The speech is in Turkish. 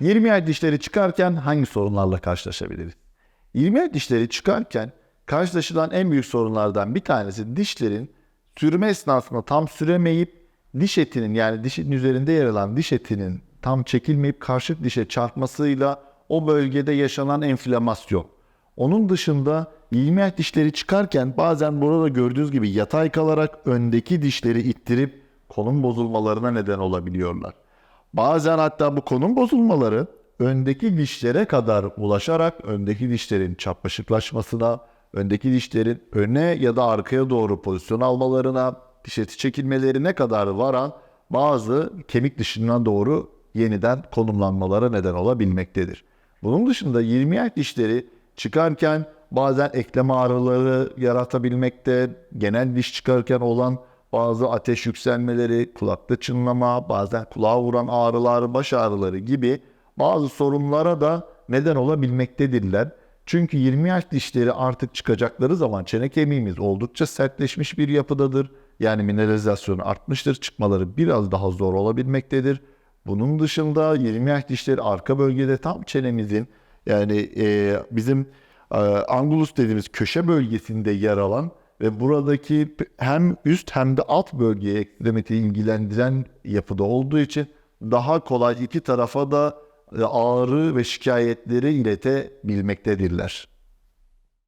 20 yaş dişleri çıkarken hangi sorunlarla karşılaşabiliriz? 20 yaş dişleri çıkarken karşılaşılan en büyük sorunlardan bir tanesi dişlerin sürme esnasında tam süremeyip diş etinin yani dişin üzerinde yer alan diş etinin tam çekilmeyip karşı dişe çarpmasıyla o bölgede yaşanan enflamasyon. Onun dışında 20 yaş dişleri çıkarken bazen burada gördüğünüz gibi yatay kalarak öndeki dişleri ittirip konum bozulmalarına neden olabiliyorlar. Bazen hatta bu konum bozulmaları öndeki dişlere kadar ulaşarak öndeki dişlerin çapraşıklaşmasına, öndeki dişlerin öne ya da arkaya doğru pozisyon almalarına, diş eti çekilmelerine kadar varan bazı kemik dışına doğru yeniden konumlanmalara neden olabilmektedir. Bunun dışında 20 yaş dişleri çıkarken bazen eklem ağrıları yaratabilmekte, genel diş çıkarken olan bazı ateş yükselmeleri, kulakta çınlama, bazen kulağa vuran ağrılar, baş ağrıları gibi bazı sorunlara da neden olabilmektedirler. Çünkü 20 yaş dişleri artık çıkacakları zaman çene kemiğimiz oldukça sertleşmiş bir yapıdadır. Yani mineralizasyonu artmıştır. Çıkmaları biraz daha zor olabilmektedir. Bunun dışında 20 yaş dişleri arka bölgede tam çenemizin yani e, bizim e, angulus dediğimiz köşe bölgesinde yer alan ve buradaki hem üst hem de alt bölgeye ekstremiteyi ilgilendiren yapıda olduğu için daha kolay iki tarafa da e, ağrı ve şikayetleri iletebilmektedirler.